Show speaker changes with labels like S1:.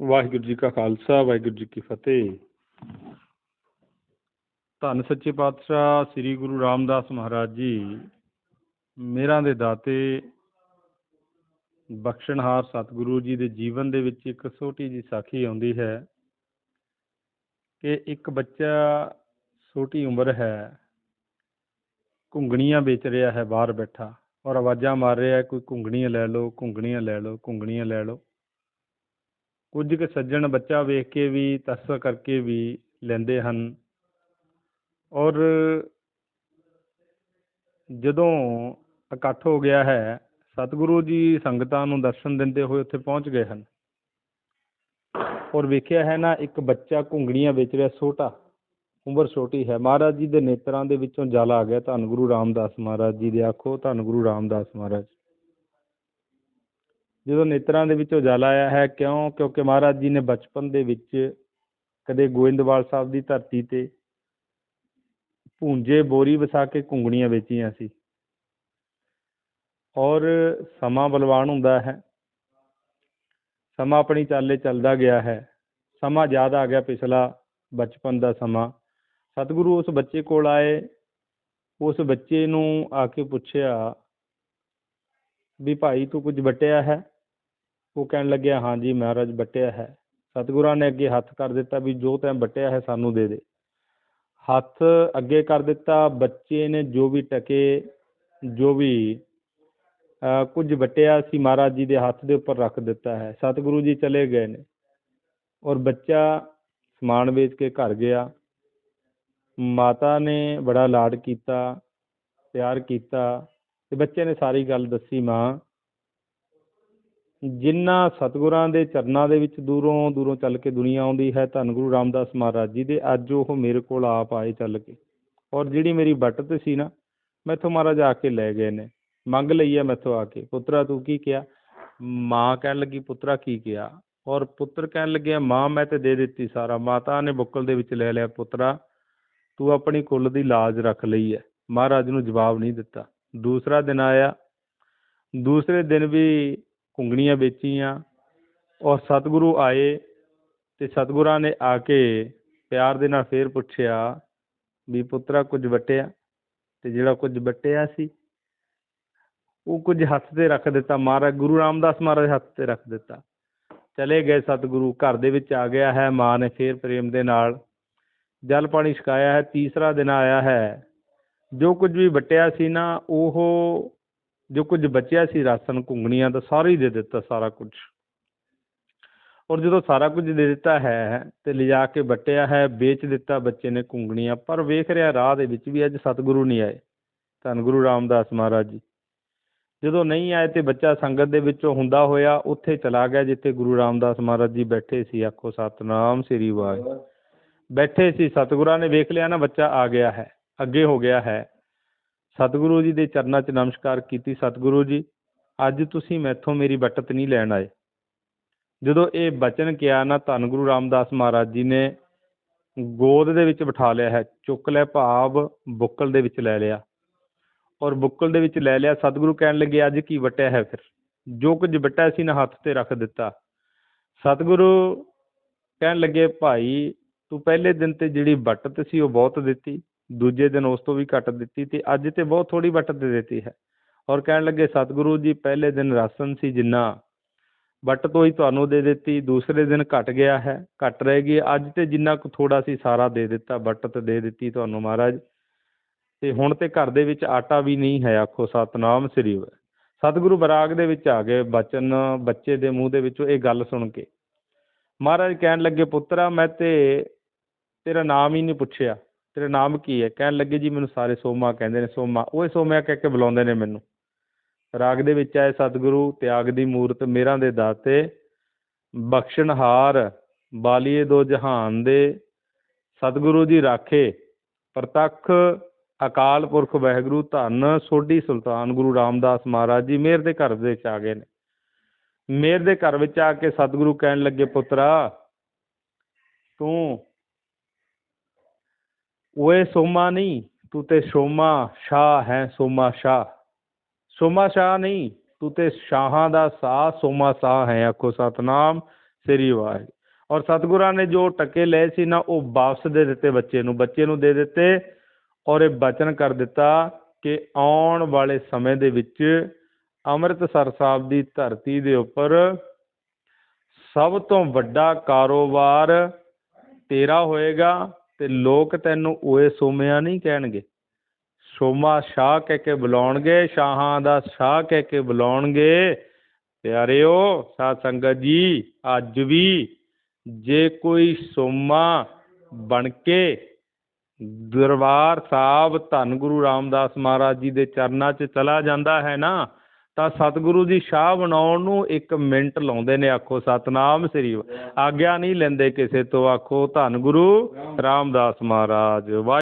S1: ਵਾਹਿਗੁਰੂ ਜੀ ਕਾ ਖਾਲਸਾ, ਵਾਹਿਗੁਰੂ ਜੀ ਕੀ ਫਤਿਹ। ਧੰਨ ਸੱਚੇ ਪਾਤਸ਼ਾਹ ਸ੍ਰੀ ਗੁਰੂ ਰਾਮਦਾਸ ਮਹਾਰਾਜ ਜੀ ਮੇਰਾਂ ਦੇ ਦਾਤੇ, ਬਖਸ਼ਣਹਾਰ ਸਤਿਗੁਰੂ ਜੀ ਦੇ ਜੀਵਨ ਦੇ ਵਿੱਚ ਇੱਕ ਛੋਟੀ ਜੀ ਸਾਖੀ ਆਉਂਦੀ ਹੈ ਕਿ ਇੱਕ ਬੱਚਾ ਛੋਟੀ ਉਮਰ ਹੈ, ਘੁੰਗਣੀਆਂ ਵੇਚ ਰਿਹਾ ਹੈ, ਬਾਹਰ ਬੈਠਾ। ਔਰ ਆਵਾਜ਼ਾਂ ਮਾਰ ਰਿਹਾ ਕੋਈ ਘੁੰਗਣੀਆਂ ਲੈ ਲਓ, ਘੁੰਗਣੀਆਂ ਲੈ ਲਓ, ਘੁੰਗਣੀਆਂ ਲੈ ਲਓ। ਕੁਝ ਕੁ ਸੱਜਣ ਬੱਚਾ ਵੇਖ ਕੇ ਵੀ ਤਰਸ ਕਰਕੇ ਵੀ ਲੈਂਦੇ ਹਨ। ਔਰ ਜਦੋਂ ਇਕੱਠ ਹੋ ਗਿਆ ਹੈ, ਸਤਿਗੁਰੂ ਜੀ ਸੰਗਤਾਂ ਨੂੰ ਦਰਸ਼ਨ ਦਿੰਦੇ ਹੋਏ ਉੱਥੇ ਪਹੁੰਚ ਗਏ ਹਨ। ਔਰ ਵੇਖਿਆ ਹੈ ਨਾ, ਇੱਕ ਬੱਚਾ ਘੁੰਗੜੀਆਂ ਵੇਚ ਰਿਹਾ, ਛੋਟਾ, ਉਮਰ ਛੋਟੀ ਹੈ। ਮਹਾਰਾਜ ਜੀ ਦੇ ਨੇਤਰਾਂ ਦੇ ਵਿੱਚੋਂ ਜਲ ਆ ਗਿਆ। ਧੰਨ ਗੁਰੂ ਰਾਮਦਾਸ ਮਹਾਰਾਜ ਜੀ ਦੇ ਆਖੋ, ਧੰਨ ਗੁਰੂ ਰਾਮਦਾਸ ਮਹਾਰਾਜ। ਜਦੋਂ ਨੇਤਰਾਂ ਦੇ ਵਿੱਚੋਂ ਜਲ ਆਇਆ ਹੈ, ਕਿਉਂ? ਕਿਉਂਕਿ ਮਹਾਰਾਜ ਜੀ ਨੇ ਬਚਪਨ ਦੇ ਵਿੱਚ ਕਦੇ ਗੋਇੰਦਵਾਲ ਸਾਹਿਬ ਦੀ ਧਰਤੀ ਤੇ ਭੂੰਜੇ ਬੋਰੀ ਵਸਾ ਕੇ ਘੁੰਗਣੀਆਂ ਵੇਚੀਆਂ ਸੀ। ਔਰ ਸਮਾਂ ਬਲਵਾਨ ਹੁੰਦਾ ਹੈ। ਸਮਾਂ ਆਪਣੀ ਚਾਲੇ ਚੱਲਦਾ ਗਿਆ ਹੈ। ਸਮਾਂ ਯਾਦ ਆ ਗਿਆ ਪਿਛਲਾ ਬਚਪਨ ਦਾ ਸਮਾਂ। ਸਤਿਗੁਰੂ ਉਸ ਬੱਚੇ ਕੋਲ ਆਏ। ਉਸ ਬੱਚੇ ਨੂੰ ਆ ਕੇ ਪੁੱਛਿਆ, ਵੀ ਭਾਈ ਤੂੰ ਕੁਝ ਵਟਿਆ ਹੈ? ਉਹ ਕਹਿਣ ਲੱਗਿਆ ਹਾਂਜੀ ਮਹਾਰਾਜ ਵਟਿਆ ਹੈ। ਸਤਿਗੁਰਾਂ ਨੇ ਅੱਗੇ ਹੱਥ ਕਰ ਦਿੱਤਾ ਵੀ ਜੋ ਤੈਂ ਵੱਟਿਆ ਹੈ ਸਾਨੂੰ ਦੇ ਦੇ। ਹੱਥ ਅੱਗੇ ਕਰ ਦਿੱਤਾ, ਬੱਚੇ ਨੇ ਜੋ ਵੀ ਟਕੇ, ਜੋ ਵੀ ਅਹ ਕੁਝ ਵਟਿਆ ਸੀ ਮਹਾਰਾਜ ਜੀ ਦੇ ਹੱਥ ਦੇ ਉੱਪਰ ਰੱਖ ਦਿੱਤਾ ਹੈ। ਸਤਿਗੁਰੂ ਜੀ ਚਲੇ ਗਏ ਨੇ ਔਰ ਬੱਚਾ ਸਮਾਨ ਵੇਚ ਕੇ ਘਰ ਗਿਆ। ਮਾਤਾ ਨੇ ਬੜਾ ਲਾਡ ਕੀਤਾ, ਪਿਆਰ ਕੀਤਾ ਤੇ ਬੱਚੇ ਨੇ ਸਾਰੀ ਗੱਲ ਦੱਸੀ, ਮਾਂ ਜਿਨ੍ਹਾਂ ਸਤਿਗੁਰਾਂ ਦੇ ਚਰਨਾਂ ਦੇ ਵਿੱਚ ਦੂਰੋਂ ਦੂਰੋਂ ਚੱਲ ਕੇ ਦੁਨੀਆ ਆਉਂਦੀ ਹੈ, ਧੰਨ ਗੁਰੂ ਰਾਮਦਾਸ ਮਹਾਰਾਜ ਜੀ ਦੇ, ਅੱਜ ਉਹ ਮੇਰੇ ਕੋਲ ਆਪ ਆਏ ਚੱਲ ਕੇ। ਔਰ ਜਿਹੜੀ ਮੇਰੀ ਬਟਤ ਸੀ ਨਾ, ਮੈਥੋਂ ਮਹਾਰਾਜ ਆ ਕੇ ਲੈ ਗਏ ਨੇ। ਮੰਗ ਲਈ ਹੈ ਮੈਥੋਂ ਆ ਕੇ। ਪੁੱਤਰਾ, ਤੂੰ ਕੀ ਕਿਹਾ? ਮਾਂ ਕਹਿਣ ਲੱਗੀ, ਪੁੱਤਰਾ ਕੀ ਕਿਹਾ? ਔਰ ਪੁੱਤਰ ਕਹਿਣ ਲੱਗਿਆ, ਮਾਂ, ਮੈਂ ਤੇ ਦੇ ਦਿੱਤੀ ਸਾਰਾ। ਮਾਤਾ ਨੇ ਬੁੱਕਲ ਦੇ ਵਿੱਚ ਲੈ ਲਿਆ, ਪੁੱਤਰਾ, ਤੂੰ ਆਪਣੀ ਕੁੱਲ ਦੀ ਲਾਜ ਰੱਖ ਲਈ ਹੈ। ਮਹਾਰਾਜ ਨੂੰ ਜਵਾਬ ਨਹੀਂ ਦਿੱਤਾ। ਦੂਸਰਾ ਦਿਨ ਆਇਆ। ਦੂਸਰੇ ਦਿਨ ਵੀ ਘੁੰਗਣੀਆਂ ਵੇਚੀਆਂ। ਔਰ ਸਤਿਗੁਰੂ ਆਏ ਤੇ ਸਤਿਗੁਰਾਂ ਨੇ ਆ ਕੇ ਪਿਆਰ ਦੇ ਨਾਲ ਫੇਰ ਪੁੱਛਿਆ ਵੀ ਪੁੱਤਰਾ, ਕੁਝ ਵਟਿਆ? ਤੇ ਜਿਹੜਾ ਕੁਝ ਵਟਿਆ ਸੀ, ਉਹ ਕੁਝ ਹੱਥ ਤੇ ਰੱਖ ਦਿੱਤਾ। ਮਹਾਰਾਜ, ਗੁਰੂ ਰਾਮਦਾਸ ਮਹਾਰਾਜ ਹੱਥ ਤੇ ਰੱਖ ਦਿੱਤਾ। ਚਲੇ ਗਏ ਸਤਿਗੁਰੂ, ਘਰ ਦੇ ਵਿੱਚ ਆ ਗਿਆ ਹੈ। ਮਾਂ ਨੇ ਫੇਰ ਪ੍ਰੇਮ ਦੇ ਨਾਲ ਜਲ ਪਾਣੀ ਛਕਾਇਆ ਹੈ। ਤੀਸਰਾ ਦਿਨ ਆਇਆ ਹੈ। ਜੋ ਕੁਝ ਵੀ ਵਟਿਆ ਸੀ ਨਾ, ਉਹ ਜੋ ਕੁਝ ਬਚਿਆ ਸੀ ਰਾਸ਼ਨ ਘੁੰਗਣੀਆਂ ਦਾ ਸਾਰਾ ਹੀ ਦੇ ਦਿੱਤਾ ਸਾਰਾ ਕੁਝ। ਔਰ ਜਦੋਂ ਸਾਰਾ ਕੁਝ ਦੇ ਦਿੱਤਾ ਹੈ ਤੇ ਲਿਜਾ ਕੇ ਵਟਿਆ ਹੈ, ਵੇਚ ਦਿੱਤਾ ਬੱਚੇ ਨੇ ਘੁੰਗਣੀਆਂ, ਪਰ ਵੇਖ ਰਿਹਾ ਰਾਹ ਦੇ ਵਿੱਚ ਵੀ ਅੱਜ ਸਤਿਗੁਰੂ ਨਹੀਂ ਆਏ, ਧੰਨ ਗੁਰੂ ਰਾਮਦਾਸ ਮਹਾਰਾਜ ਜੀ। ਜਦੋਂ ਨਹੀਂ ਆਏ ਤੇ ਬੱਚਾ ਸੰਗਤ ਦੇ ਵਿੱਚੋਂ ਹੁੰਦਾ ਹੋਇਆ, ਉੱਥੇ ਚਲਾ ਗਿਆ ਜਿੱਥੇ ਗੁਰੂ ਰਾਮਦਾਸ ਮਹਾਰਾਜ ਜੀ ਬੈਠੇ ਸੀ, ਆਖੋ ਸਤਨਾਮ ਸ੍ਰੀ ਵਾਹਿਗੁਰੂ। ਬੈਠੇ ਸੀ, ਸਤਿਗੁਰਾਂ ਨੇ ਵੇਖ ਲਿਆ ਨਾ ਬੱਚਾ ਆ ਗਿਆ ਹੈ, ਅੱਗੇ ਹੋ ਗਿਆ ਹੈ। ਸਤਿਗੁਰੂ ਜੀ ਦੇ ਚਰਨਾਂ 'ਚ ਨਮਸਕਾਰ ਕੀਤੀ ਸਤਿਗੁਰੂ ਜੀ, ਅੱਜ ਤੁਸੀਂ ਮੈਥੋਂ ਮੇਰੀ ਬਟਤ ਨਹੀਂ ਲੈਣ ਆਏ। ਜਦੋਂ ਇਹ ਬਚਨ ਕਿਹਾ ਨਾ ਧੰਨ ਗੁਰੂ ਰਾਮਦਾਸ ਮਹਾਰਾਜ ਜੀ ਨੇ ਗੋਦ ਦੇ ਵਿੱਚ ਬਿਠਾ ਲਿਆ ਹੈ, ਚੁੱਕ ਲੈ ਭਾਵ ਬੁੱਕਲ ਦੇ ਵਿੱਚ ਲੈ ਲਿਆ। ਔਰ ਬੁੱਕਲ ਦੇ ਵਿੱਚ ਲੈ ਲਿਆ, ਸਤਿਗੁਰੂ ਕਹਿਣ ਲੱਗੇ, ਅੱਜ ਕੀ ਵਟਿਆ ਹੈ ਫਿਰ? ਜੋ ਕੁਝ ਵਟਿਆ ਸੀ ਨਾ ਹੱਥ ਤੇ ਰੱਖ ਦਿੱਤਾ। ਸਤਿਗੁਰੂ ਕਹਿਣ ਲੱਗੇ, ਭਾਈ ਤੂੰ ਪਹਿਲੇ ਦਿਨ ਤੇ ਜਿਹੜੀ ਬਟਤ ਸੀ ਉਹ ਬਹੁਤ ਦਿੱਤੀ ਦੂਜੇ ਦਿਨ ਉਸ ਤੋਂ ਵੀ ਘੱਟ ਦਿੱਤੀ ਤੇ ਅੱਜ ਤੇ ਬਹੁਤ ਥੋੜੀ ਵੱਟ ਦੇ ਦਿੱਤੀ ਹੈ। ਔਰ ਕਹਿਣ ਲੱਗੇ, ਸਤਿਗੁਰੂ ਜੀ, ਪਹਿਲੇ ਦਿਨ ਰਾਸ਼ਨ ਸੀ ਜਿੰਨਾ ਵੱਟ ਤੋਂ ਹੀ ਤੁਹਾਨੂੰ ਦੇ ਦਿੱਤੀ, ਦੂਸਰੇ ਦਿਨ ਘਟ ਗਿਆ ਹੈ, ਘਟ ਰਹਿ ਗਈ ਅੱਜ ਤੇ ਜਿੰਨਾ ਕੁ ਥੋੜਾ ਸੀ ਸਾਰਾ ਦੇ ਦਿੱਤਾ ਬਟਤ ਦੇ ਦਿੱਤੀ ਤੁਹਾਨੂੰ ਮਹਾਰਾਜ। ਤੇ ਹੁਣ ਤੇ ਘਰ ਦੇ ਵਿੱਚ ਆਟਾ ਵੀ ਨਹੀਂ ਹੈ, ਆਖੋ ਸਤਨਾਮ ਸ੍ਰੀ ਸਤਿਗੁਰੂ ਬਰਾਗ ਦੇ ਵਿੱਚ ਆ ਗਏ ਬਚਨ, ਬੱਚੇ ਦੇ ਮੂੰਹ ਦੇ ਵਿੱਚੋਂ ਇਹ ਗੱਲ ਸੁਣ ਕੇ। ਮਹਾਰਾਜ ਕਹਿਣ ਲੱਗੇ, ਪੁੱਤਰਾ, ਮੈਂ ਤੇ ਤੇਰਾ ਨਾਮ ਹੀ ਨਹੀਂ ਪੁੱਛਿਆ। ਤੇਰਾ ਨਾਮ ਕੀ ਹੈ? ਕਹਿਣ ਲੱਗੇ ਜੀ ਮੈਨੂੰ ਸਾਰੇ ਸੋਮਾ ਕਹਿੰਦੇ ਨੇ, ਸੋਮਾ। ਉਹ ਸੋਮਿਆ ਕਹਿ ਕੇ ਬੁਲਾਉਂਦੇ ਨੇ ਮੈਨੂੰ। ਰਾਗ ਦੇ ਵਿੱਚ ਆਏ ਸਤਿਗੁਰੂ, ਤਿਆਗ ਦੀ ਮੂਰਤ, ਮੇਰਾਂ ਦੇ ਦਾਤੇ, ਬਖਸ਼ਣਹਾਰ, ਬਾਲੀਏ ਦੋ ਜਹਾਨ ਦੇ, ਸਤਿਗੁਰੂ ਜੀ ਰਾਖੇ, ਪ੍ਰਤੱਖ, ਅਕਾਲ ਪੁਰਖ ਵਾਹਿਗੁਰੂ, ਧੰਨ, ਸੋਢੀ ਸੁਲਤਾਨ ਗੁਰੂ ਰਾਮਦਾਸ ਮਹਾਰਾਜ ਜੀ, ਮੇਰ ਦੇ ਘਰ ਵਿੱਚ ਆ ਗਏ ਨੇ। ਮੇਰ ਦੇ ਘਰ ਵਿੱਚ ਆ ਕੇ ਸਤਿਗੁਰੂ ਕਹਿਣ ਲੱਗੇ, ਪੁੱਤਰਾ, ਤੂੰ ਓਏ ਸੋਮਾ ਨਹੀਂ, ਤੂੰ ਤੇ ਸੋਮਾ ਸ਼ਾਹ ਹੈ ਸੋਮਾ ਸ਼ਾਹ। ਸੋਮਾ ਸ਼ਾਹ ਨਹੀਂ, ਤੂੰ ਤੇ ਸ਼ਾਹਾਂ ਦਾ ਸਾਹ ਸੋਮਾ ਸਾਹ ਹੈ, ਆਖੋ ਸਤਨਾਮ ਸ੍ਰੀ ਵਾਹਿਗੁਰੂ। ਔਰ ਸਤਿਗੁਰਾਂ ਨੇ ਜੋ ਟੱਕੇ ਲਏ ਸੀ ਨਾ, ਉਹ ਵਾਪਸ ਦੇ ਦਿੱਤੇ ਬੱਚੇ ਨੂੰ। ਬੱਚੇ ਨੂੰ ਦੇ ਦਿੱਤੇ ਔਰ ਇਹ ਬਚਨ ਕਰ ਦਿੱਤਾ ਕਿ ਆਉਣ ਵਾਲੇ ਸਮੇਂ ਦੇ ਵਿੱਚ ਅੰਮ੍ਰਿਤਸਰ ਸਾਹਿਬ ਦੀ ਧਰਤੀ ਦੇ ਉੱਪਰ ਸਭ ਤੋਂ ਵੱਡਾ ਕਾਰੋਬਾਰ ਤੇਰਾ ਹੋਏਗਾ। ਤੇ ਲੋਕ ਤੈਨੂੰ ਓਏ ਸੋਮਿਆ ਨਹੀਂ ਕਹਿਣਗੇ। ਸੋਮਾ ਸ਼ਾਹ ਕਹਿ ਕੇ ਬੁਲਾਉਣਗੇ, ਸ਼ਾਹਾਂ ਦਾ ਸ਼ਾਹ ਕਹਿ ਕੇ ਬੁਲਾਉਣਗੇ। ਪਿਆਰਿਓ, ਸਾਧ ਸੰਗਤ ਜੀ, ਅੱਜ ਵੀ ਜੇ ਕੋਈ ਸੋਮਾ ਬਣ ਕੇ ਦਰਬਾਰ ਸਾਹਿਬ ਧੰਨ ਗੁਰੂ ਰਾਮਦਾਸ ਮਹਾਰਾਜ ਜੀ ਦੇ ਚਰਨਾਂ 'ਚ ਚਲਾ ਜਾਂਦਾ ਹੈ ਨਾ ਤਾਂ ਸਤਿਗੁਰੂ ਜੀ ਸ਼ਾਹ ਬਣਾਉਣ ਨੂੰ ਇੱਕ ਮਿੰਟ ਲਾਉਂਦੇ ਨੇ, ਆਖੋ, ਸਤਨਾਮ ਸ੍ਰੀ ਆਗਿਆ ਨਹੀਂ ਲੈਂਦੇ ਕਿਸੇ ਤੋਂ, ਆਖੋ, ਧੰਨ ਗੁਰੂ ਰਾਮਦਾਸ ਮਹਾਰਾਜ। ਵਾਹਿ